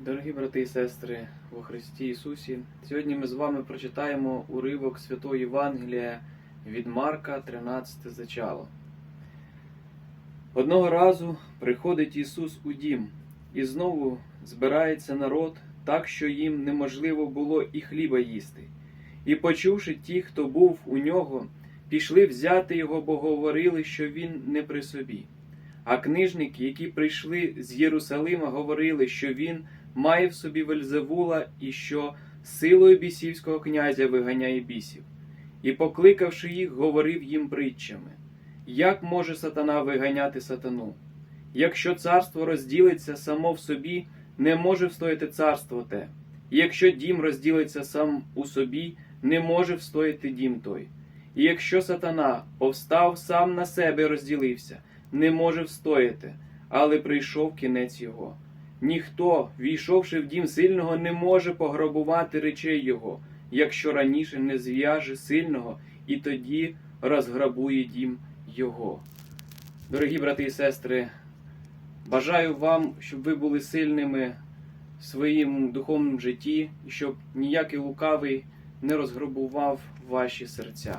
Дорогі брати і сестри во Христі Ісусі, сьогодні ми з вами прочитаємо уривок Святого Євангелія від Марка, 13 зачало. Одного разу приходить Ісус у дім, і знову збирається народ, так що їм неможливо було і хліба їсти. І почувши ті, хто був у нього, пішли взяти його, бо говорили, що він не при собі. А книжники, які прийшли з Єрусалима, говорили, що він має в собі Вельзевула і що силою бісівського князя виганяє бісів. І, покликавши їх, говорив їм притчами: Як може сатана виганяти сатану? Якщо царство розділиться само в собі, не може встояти царство те. Якщо дім розділиться сам у собі, не може встояти дім той. І якщо сатана повстав сам на себе розділився, не може встояти, але прийшов кінець його. Ніхто, війшовши в дім сильного, не може пограбувати речей його, якщо раніше не зв'яже сильного і тоді розграбує дім його. Дорогі брати і сестри, бажаю вам, щоб ви були сильними в своїм духовному житті і щоб ніякий лукавий не розграбував ваші серця.